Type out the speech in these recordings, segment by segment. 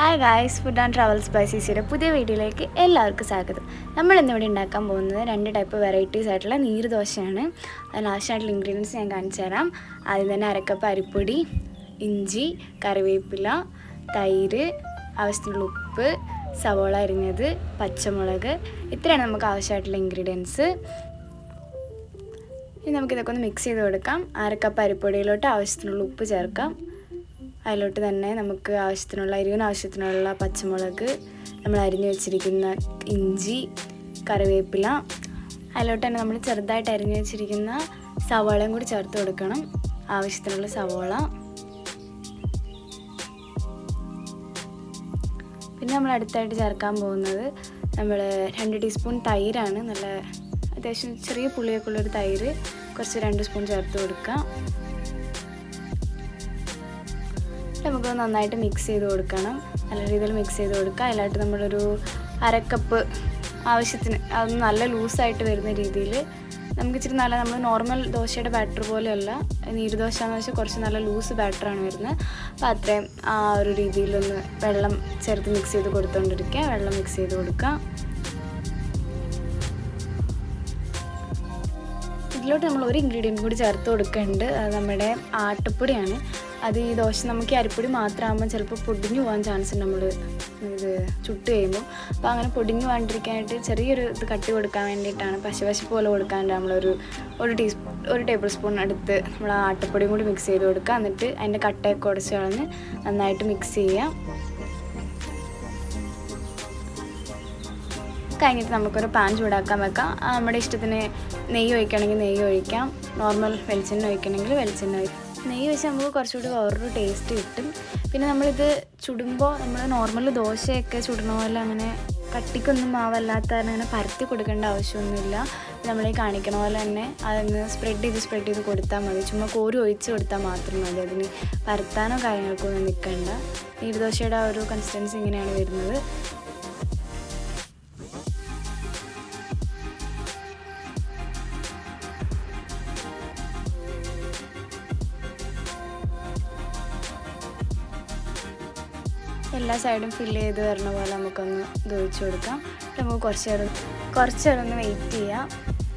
Hi guys food and travels travel സ്പൈസീസിയുടെ പുതിയ വീഡിയോയിലേക്ക് എല്ലാവർക്കും സ്വാഗതം. നമ്മൾ ഇന്നിവിടെ ഉണ്ടാക്കാൻ പോകുന്നത് രണ്ട് ടൈപ്പ് വെറൈറ്റീസ് ആയിട്ടുള്ള നീർദോശയാണ് അതിന് ആവശ്യമായിട്ടുള്ള ഇൻഗ്രീഡിയൻസ് ഞാൻ കാണിച്ചു തരാം. ആദ്യം തന്നെ അരക്കപ്പ് അരിപ്പൊടി ഇഞ്ചി കറിവേപ്പില തൈര് ആവശ്യത്തിനുള്ള ഉപ്പ് സവോള അരിഞ്ഞത് പച്ചമുളക്. ഇത്രയാണ് നമുക്ക് ആവശ്യമായിട്ടുള്ള ഇൻഗ്രീഡിയൻസ് ഇനി നമുക്കിതൊക്കെ ഒന്ന് മിക്സ് ചെയ്ത് കൊടുക്കാം. അരക്കപ്പ് അരിപ്പൊടിയിലോട്ട് ആവശ്യത്തിനുള്ള ഉപ്പ് ചേർക്കാം. അതിലോട്ട് തന്നെ നമുക്ക് ആവശ്യത്തിനുള്ള എരിവിന് ആവശ്യത്തിനുള്ള പച്ചമുളക് നമ്മൾ അരിഞ്ഞു വെച്ചിരിക്കുന്ന ഇഞ്ചി കറിവേപ്പില അതിലോട്ട് തന്നെ നമ്മൾ ചെറുതായിട്ട് അരിഞ്ഞു വെച്ചിരിക്കുന്ന സവാളയും കൂടി ചേർത്ത് കൊടുക്കണം. ആവശ്യത്തിനുള്ള സവാള. പിന്നെ നമ്മൾ അടുത്തായിട്ട് ചേർക്കാൻ പോകുന്നത് നമ്മൾ രണ്ട് ടീസ്പൂൺ തൈരാണ്. നല്ല അത്യാവശ്യം ചെറിയ പുളിയൊക്കെ ഉള്ളൊരു തൈര് കുറച്ച് രണ്ട് സ്പൂൺ ചേർത്ത് കൊടുക്കാം നമുക്ക് നന്നായിട്ട് മിക്സ് ചെയ്ത് കൊടുക്കണം. നല്ല രീതിയിൽ മിക്സ് ചെയ്ത് കൊടുക്കുക. അതിലായിട്ട് നമ്മളൊരു അരക്കപ്പ് ആവശ്യത്തിന് അത് നല്ല ലൂസായിട്ട് വരുന്ന രീതിയിൽ നമുക്ക് ഇച്ചിരി നല്ല നമ്മൾ നോർമൽ ദോശയുടെ ബാറ്റർ പോലെയല്ല നീർദോശ എന്ന് വെച്ചാൽ കുറച്ച് നല്ല ലൂസ് ബാറ്ററാണ് വരുന്നത്. അപ്പോൾ അത്രയും ആ ഒരു രീതിയിലൊന്ന് വെള്ളം ചേർത്ത് മിക്സ് ചെയ്ത് കൊടുത്തുകൊണ്ടിരിക്കുക വെള്ളം മിക്സ് ചെയ്ത് കൊടുക്കുക. ഇതിലോട്ട് നമ്മൾ ഒരു ഇൻഗ്രീഡിയന്റ് കൂടി ചേർത്ത് കൊടുക്കുന്നുണ്ട് അത് നമ്മുടെ ആട്ടപ്പൊടിയാണ് അത് ഈ ദോശ നമുക്ക് അരിപ്പൊടി മാത്രമാകുമ്പോൾ ചിലപ്പോൾ പൊടിഞ്ഞു പോകാൻ ചാൻസ് ഉണ്ട് നമ്മൾ ഇത് ചുട്ട് കഴിയുമ്പോൾ. അപ്പോൾ അങ്ങനെ പൊടിഞ്ഞു പോകാണ്ടിരിക്കാനായിട്ട് ചെറിയൊരു ഇത് കട്ടി കൊടുക്കാൻ വേണ്ടിയിട്ടാണ് പശപശ പോലെ കൊടുക്കാണ്ട് നമ്മളൊരു ഒരു ടീസ്പൂൺ ഒരു ടേബിൾ സ്പൂൺ എടുത്ത് നമ്മൾ ആ ആട്ടപ്പൊടിയും കൂടി മിക്സ് ചെയ്ത് കൊടുക്കുക. എന്നിട്ട് അതിന്റെ കട്ടയൊക്കെ ഉടച്ച് കളഞ്ഞ് നന്നായിട്ട് മിക്സ് ചെയ്യാം കഴിഞ്ഞിട്ട് നമുക്കൊരു പാൻ ചൂടാക്കാൻ വെക്കാം. നമ്മുടെ ഇഷ്ടത്തിന് നെയ്യ് ഒഴിക്കണമെങ്കിൽ നെയ്യ് ഒഴിക്കാം. നോർമൽ വെളിച്ചെണ്ണ ഒഴിക്കണമെങ്കിൽ വെളിച്ചെണ്ണ ഒഴിക്കാം. നെയ്യ് വെച്ച് നമുക്ക് കുറച്ചുകൂടി വേറൊരു ടേസ്റ്റ് കിട്ടും. പിന്നെ നമ്മളിത് ചുടുമ്പോൾ നമ്മൾ നോർമൽ ദോശയൊക്കെ ചുടുന്ന പോലെ അങ്ങനെ കട്ടിക്കൊന്നും മാവല്ലാത്ത അങ്ങനെ പരത്തി കൊടുക്കേണ്ട ആവശ്യമൊന്നുമില്ല. നമ്മൾ ഈ കാണിക്കണ പോലെ തന്നെ അതങ്ങ് സ്പ്രെഡ് ചെയ്ത് സ്പ്രെഡ് ചെയ്ത് കൊടുത്താൽ മതി. ചുമ്മാ കോരി ഒഴിച്ച് കൊടുത്താൽ മാത്രം മതി. അതിന് പരത്താനോ കാര്യങ്ങൾക്കോ നിൽക്കേണ്ട നിൽക്കണ്ട നീർദോശയുടെ ആ ഒരു കൺസിസ്റ്റൻസി ഇങ്ങനെയാണ് വരുന്നത്. എല്ലാ സൈഡും ഫില്ല് ചെയ്ത് വരണ പോലെ നമുക്കൊന്ന് ഇത് ഒഴിച്ച് കൊടുക്കാം. നമുക്ക് കുറച്ച് നേരം കുറച്ച് നേരം ഒന്ന് വെയിറ്റ് ചെയ്യാം.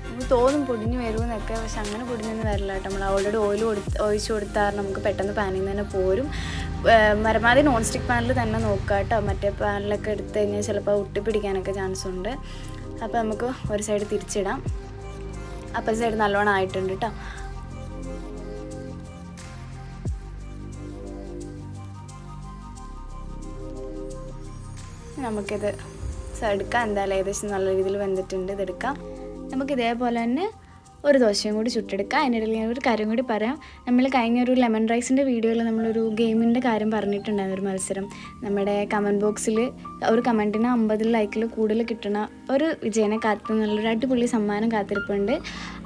നമുക്ക് തോന്നും പൊടിഞ്ഞ് വരുമെന്നൊക്കെ പക്ഷെ അങ്ങനെ പൊടിഞ്ഞൊന്നും വരില്ല കേട്ടോ. നമ്മൾ ഓൾറെഡി ഓയിൽ കൊടുത്ത് ഒഴിച്ച് കൊടുത്താൽ നമുക്ക് പെട്ടെന്ന് പാനിൽ നിന്ന് തന്നെ പോരും. പരമാവധി നോൺ സ്റ്റിക്ക് പാനിൽ തന്നെ നോക്കുക കേട്ടോ. മറ്റേ പാനിലൊക്കെ എടുത്ത് കഴിഞ്ഞാൽ ചിലപ്പോൾ ഒട്ടിപ്പിടിക്കാനൊക്കെ ചാൻസ് ഉണ്ട്. അപ്പോൾ നമുക്ക് ഒരു സൈഡ് തിരിച്ചിടാം. അപ്പോൾ സൈഡ് നല്ലോണം ആയിട്ടുണ്ട് കേട്ടോ. നമുക്കിത്. എടുക്കാം. എന്തായാലും ഏകദേശം നല്ല രീതിയിൽ വെന്തിട്ടുണ്ട്. ഇതെടുക്കാം. നമുക്ക് ഇതേപോലെ തന്നെ ഒരു ദോശയും കൂടി ചുട്ടെടുക്കാം. അതിനിടയിൽ ഞാൻ ഒരു കാര്യം കൂടി പറയാം. നമ്മൾ കഴിഞ്ഞ ഒരു ലെമൺ റൈസിന്റെ വീഡിയോയിൽ നമ്മളൊരു ഗെയിമിന്റെ കാര്യം പറഞ്ഞിട്ടുണ്ടായിരുന്നു ഒരു മത്സരം. നമ്മുടെ കമന്റ് ബോക്സിൽ ഒരു കമന്റിന് അമ്പതിൽ ലൈക്കിൽ കൂടുതൽ കിട്ടണ ഒരു വിജയനെ കാത്തു നല്ലൊരു അടിപൊളി സമ്മാനം കാത്തിരിപ്പുണ്ട്.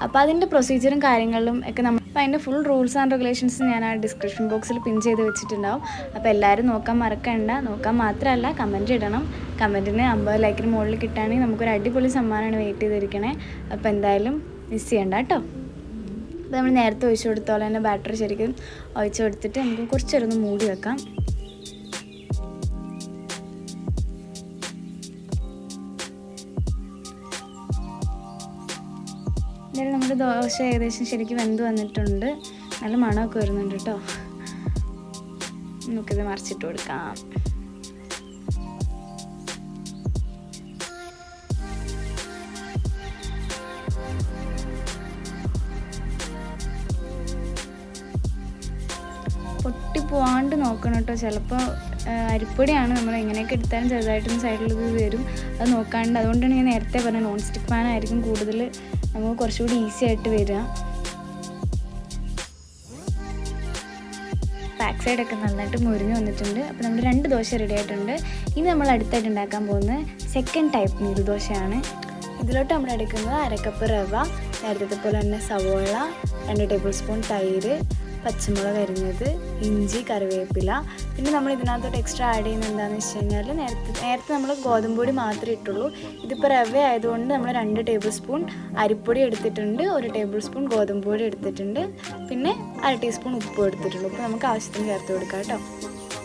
അപ്പോൾ അതിന്റെ പ്രൊസീജിയറും കാര്യങ്ങളും ഒക്കെ നമ്മൾ അപ്പോൾ അതിന്റെ ഫുൾ റൂൾസ് ആൻഡ് റെഗുലേഷൻസ് ഞാൻ ആ ഡിസ്ക്രിപ്ഷൻ ബോക്സിൽ പിൻ ചെയ്ത് വെച്ചിട്ടുണ്ടാവും. അപ്പോൾ എല്ലാവരും നോക്കാൻ മറക്കണ്ട. നോക്കാൻ മാത്രമല്ല കമന്റ് ഇടണം. കമന്റിന് അമ്പത് ലൈക്കിന് മുകളിൽ കിട്ടുകയാണെങ്കിൽ നമുക്കൊരു അടിപൊളി സമ്മാനമാണ് വെയിറ്റ് ചെയ്തിരിക്കണേ. അപ്പോൾ എന്തായാലും മിസ് ചെയ്യണ്ട കേട്ടോ. അപ്പോൾ നമ്മൾ നേരത്തെ ഒഴിച്ചു കൊടുത്തോളം. തന്നെ ബാറ്ററി ശരിക്കും ഒഴിച്ചു കൊടുത്തിട്ട് നമുക്ക് കുറച്ചൊരൊന്ന് മൂടി വെക്കാം. എന്തായാലും നമ്മുടെ ദോശ ഏകദേശം ശരിക്കും വെന്ത് വന്നിട്ടുണ്ട്. നല്ല മണമൊക്കെ വരുന്നുണ്ട് കേട്ടോ. നമുക്കിത് മറിച്ചിട്ട് കൊടുക്കാം. പോവാണ്ട് നോക്കണം കേട്ടോ. ചിലപ്പോൾ അരിപ്പൊടിയാണ് നമ്മൾ എങ്ങനെയൊക്കെ എടുത്താലും ചെറുതായിട്ടൊന്ന് സൈഡിൽ ഇത് വരും. അത് നോക്കാണ്ട്. അതുകൊണ്ടാണ് ഞാൻ നേരത്തെ പറഞ്ഞത് നോൺ സ്റ്റിക്ക് പാൻ ആയിരിക്കും കൂടുതൽ നമുക്ക് കുറച്ചുകൂടി ഈസി ആയിട്ട് വരിക. ബാക്ക് സൈഡൊക്കെ നന്നായിട്ട് മുരിഞ്ഞ് വന്നിട്ടുണ്ട്. അപ്പോൾ നമ്മൾ രണ്ട് ദോശ റെഡി ആയിട്ടുണ്ട്. ഇനി നമ്മൾ അടുത്തായിട്ട് ഉണ്ടാക്കാൻ പോകുന്നത് സെക്കൻഡ് ടൈപ്പ് നീർദോശയാണ് ഇതിലോട്ട് നമ്മൾ എടുക്കുന്നത് അരക്കപ്പ് റവ നേരത്തെ പോലെ തന്നെ സവോള രണ്ട് ടേബിൾ സ്പൂൺ തൈര് പച്ചമുളക് അരിഞ്ഞത് ഇഞ്ചി കറിവേപ്പില. പിന്നെ നമ്മൾ ഇതിനകത്തോട്ട് എക്സ്ട്രാ ആഡ് ചെയ്യുന്നത് എന്താണെന്ന് വെച്ച് കഴിഞ്ഞാൽ നേരത്തെ നേരത്തെ നമ്മൾ ഗോതമ്പൊടി മാത്രമേ ഇട്ടുള്ളൂ. ഇതിപ്പോൾ റവ ആയതുകൊണ്ട് നമ്മൾ രണ്ട് ടേബിൾ സ്പൂൺ അരിപ്പൊടി എടുത്തിട്ടുണ്ട് ഒരു ടേബിൾ സ്പൂൺ ഗോതമ്പ് പൊടി എടുത്തിട്ടുണ്ട്. പിന്നെ അര ടീസ്പൂൺ ഉപ്പ് എടുത്തിട്ടുള്ളൂ. ഉപ്പ് നമുക്ക് ആവശ്യത്തിന് ചേർത്ത് കൊടുക്കാം കേട്ടോ.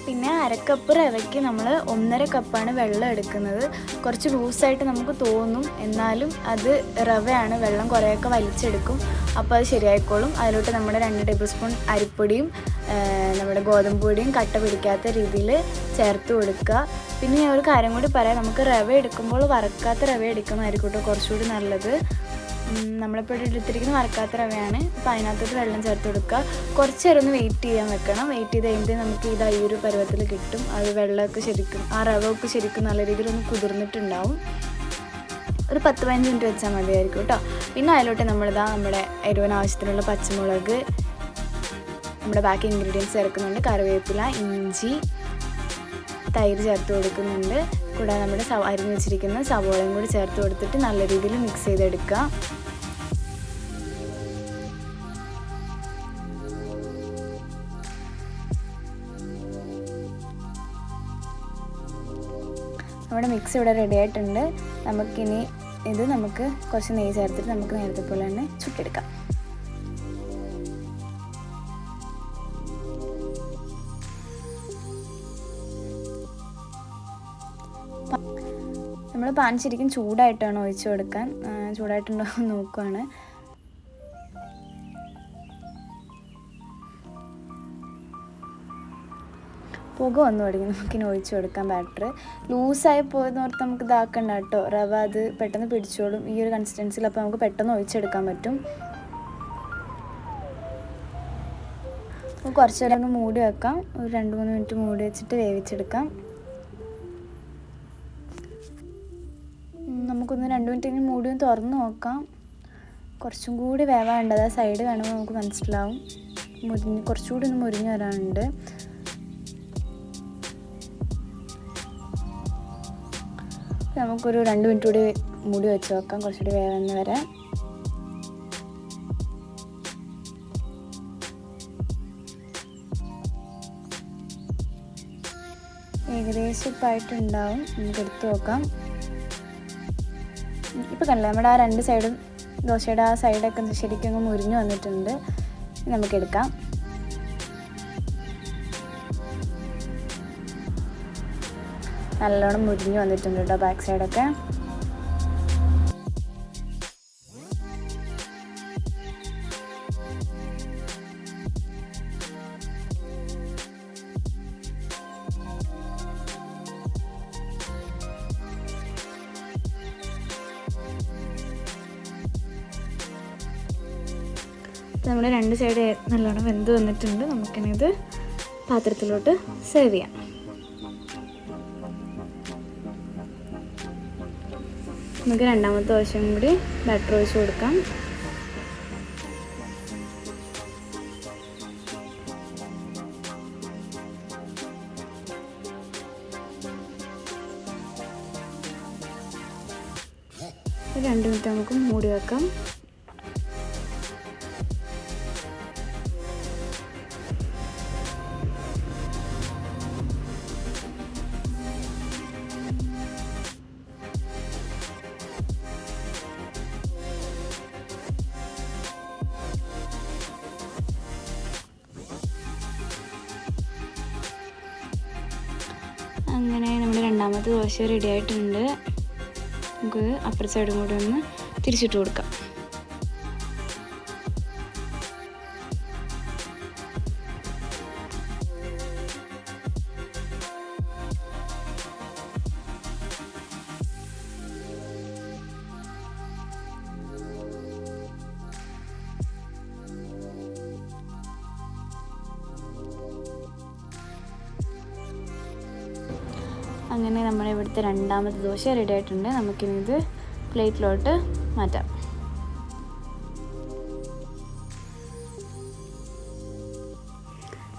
പിന്നെ അരക്കപ്പ് റവയ്ക്ക് നമ്മൾ ഒന്നര കപ്പാണ് വെള്ളം എടുക്കുന്നത്. കുറച്ച് ലൂസായിട്ട് നമുക്ക് തോന്നും. എന്നാലും അത് റവയാണ്. വെള്ളം കുറേയൊക്കെ വലിച്ചെടുക്കും. അപ്പോൾ അത് ശരിയായിക്കോളും. അതിലോട്ട് നമ്മുടെ രണ്ട് ടേബിൾ സ്പൂൺ അരിപ്പൊടിയും നമ്മുടെ ഗോതമ്പ് പൊടിയും കട്ട പിടിക്കാത്ത രീതിയിൽ ചേർത്ത് കൊടുക്കുക. പിന്നെ ഒരു കാര്യം കൂടി പറയാം. നമുക്ക് റവ എടുക്കുമ്പോൾ വറക്കാത്ത റവ എടുക്കുന്നതായിരിക്കും കേട്ടോ കുറച്ചുകൂടി നല്ലത്. നമ്മളിപ്പോൾ എടുത്തിരിക്കുന്ന വറക്കാത്ത റവയാണ്. അപ്പോൾ അതിനകത്തോട്ട് വെള്ളം ചേർത്ത് കൊടുക്കുക. കുറച്ച് നേരം ഒന്ന് വെയിറ്റ് ചെയ്യാൻ വെക്കണം. വെയിറ്റ് ചെയ്ത് കഴിയുമ്പോൾ നമുക്ക് ഇത് ഈ ഒരു പരുവത്തിൽ കിട്ടും. അത് വെള്ളമൊക്കെ ശരിക്കും ആ റവൊക്കെ ശരിക്കും നല്ല രീതിയിൽ ഒന്ന് കുതിർന്നിട്ടുണ്ടാവും. ഒരു പത്ത് പതിനഞ്ച് മിനിറ്റ് വെച്ചാൽ മതിയായിരിക്കും കേട്ടോ. പിന്നെ അതിലോട്ട് നമ്മളിതാ നമ്മുടെ എരിവിന് ആവശ്യത്തിനുള്ള പച്ചമുളക് നമ്മുടെ ബാക്കി ഇൻഗ്രീഡിയൻസ് ചേർക്കുന്നുണ്ട്. കറിവേപ്പില ഇഞ്ചി തൈര് ചേർത്ത് കൊടുക്കുന്നുണ്ട്. കൂടാതെ നമ്മുടെ അരിഞ്ഞ് വെച്ചിരിക്കുന്ന സവോളയും കൂടി ചേർത്ത് കൊടുത്തിട്ട് നല്ല രീതിയിൽ മിക്സ് ചെയ്തെടുക്കുക. നമ്മുടെ മിക്സ് ഇവിടെ റെഡി ആയിട്ടുണ്ട്. നമുക്കിനി ഇത് നമുക്ക് കുറച്ച് നെയ്യ് ചേർത്തിട്ട് നമുക്ക് നേരത്തെ പോലെ തന്നെ ചുട്ടെടുക്കാം. പാൻ ശരിക്കും ചൂടായിട്ടാണ് ഒഴിച്ചു കൊടുക്കാൻ. ചൂടായിട്ടുണ്ടോ എന്ന് നോക്കുവാണ്. പുക വന്നു തുടങ്ങി. നമുക്കിനി ഒഴിച്ചു കൊടുക്കാം ബാറ്റർ. ലൂസായി പോയെന്ന് ഓർത്ത് നമുക്ക് ഇതാക്കണ്ട കേട്ടോ. റവ അത് പെട്ടെന്ന് പിടിച്ചോളും. ഈ ഒരു കൺസിസ്റ്റൻസിയിൽ അപ്പോൾ നമുക്ക് പെട്ടെന്ന് ഒഴിച്ചെടുക്കാൻ പറ്റും. കുറച്ചു നേരം ഒന്ന് മൂടി വെക്കാം. ഒരു രണ്ട് മൂന്ന് മിനിറ്റ് മൂടി വെച്ചിട്ട് വേവിച്ചെടുക്കാം. നമുക്കൊന്ന് രണ്ട് മിനിറ്റ് കഴിഞ്ഞ് മൂടി ഒന്ന് തുറന്ന് നോക്കാം. കുറച്ചും കൂടി വേവാനുണ്ട് ആ സൈഡ് കാണുമ്പോൾ നമുക്ക് മനസ്സിലാവും. മുരിഞ്ഞ് കുറച്ചുകൂടി ഒന്ന് മുരിഞ്ഞ് വരാനുണ്ട്. നമുക്കൊരു രണ്ട് മിനിറ്റ് കൂടി മൂടി വെച്ച് നോക്കാം. കുറച്ചുകൂടി വേവെന്ന് വരെ ഏകദേശം ഇപ്പം ആയിട്ടുണ്ടാവും. നമുക്ക് എടുത്തു നോക്കാം. ഇപ്പം കണ്ടില്ല നമ്മുടെ ആ രണ്ട് സൈഡും ദോശയുടെ ആ സൈഡൊക്കെ ശരിക്കും മുരിഞ്ഞു വന്നിട്ടുണ്ട്. നമുക്കെടുക്കാം നല്ലോണം മുരിഞ്ഞു വന്നിട്ടുണ്ട് കേട്ടോ ബാക്ക് സൈഡൊക്കെ. നമ്മുടെ രണ്ട് സൈഡ് നല്ലോണം വെന്ത് വന്നിട്ടുണ്ട്. നമുക്കിനിത് പാത്രത്തിലോട്ട് സെർവ് ചെയ്യാം. നമുക്ക് രണ്ടാമത്തെ ദോശയും കൂടി ബാറ്റർ ഒഴിച്ച് കൊടുക്കാം. രണ്ട് മിനിറ്റ് നമുക്ക് മൂടി വെക്കാം. അങ്ങനെ നമ്മുടെ രണ്ടാമത്തെ ദോശ റെഡി ആയിട്ടുണ്ട്. നമുക്ക് അപ്പുറ സൈഡും കൂടി ഒന്ന് തിരിച്ചിട്ട് കൊടുക്കാം. അങ്ങനെ നമ്മുടെ ഇവിടുത്തെ രണ്ടാമത്തെ ദോശ റെഡി ആയിട്ടുണ്ട്. നമുക്കിനി ഇത് പ്ലേറ്റിലോട്ട് മാറ്റാം.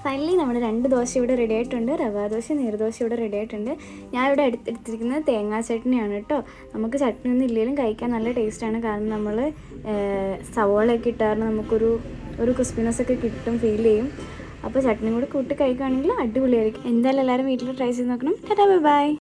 ഫൈനലി നമ്മുടെ രണ്ട് ദോശ ഇവിടെ റെഡി ആയിട്ടുണ്ട്. റവ ദോശ നീർദോശ ഇവിടെ റെഡി ആയിട്ടുണ്ട്. ഞാൻ ഇവിടെ എടുത്ത് എടുത്തിരിക്കുന്നത് തേങ്ങാ ചട്നിയാണ് കേട്ടോ. നമുക്ക് ചട്നി ഒന്നും ഇല്ലെങ്കിലും കഴിക്കാൻ നല്ല ടേസ്റ്റാണ് കാരണം നമ്മൾ സവോളയൊക്കെ ഇട്ടാറുണ്ട് നമുക്കൊരു ഒരു ക്രിസ്പിനെസ് ഒക്കെ കിട്ടും ഫീൽ ചെയ്യും. അപ്പോൾ ചട്ടനും കൂടി കൂട്ടി കഴിക്കുകയാണെങ്കിൽ അടിപൊളിയായിരിക്കും. എന്തായാലും എല്ലാവരും വീട്ടിൽ ട്രൈ ചെയ്ത് നോക്കണം. Tata bye bye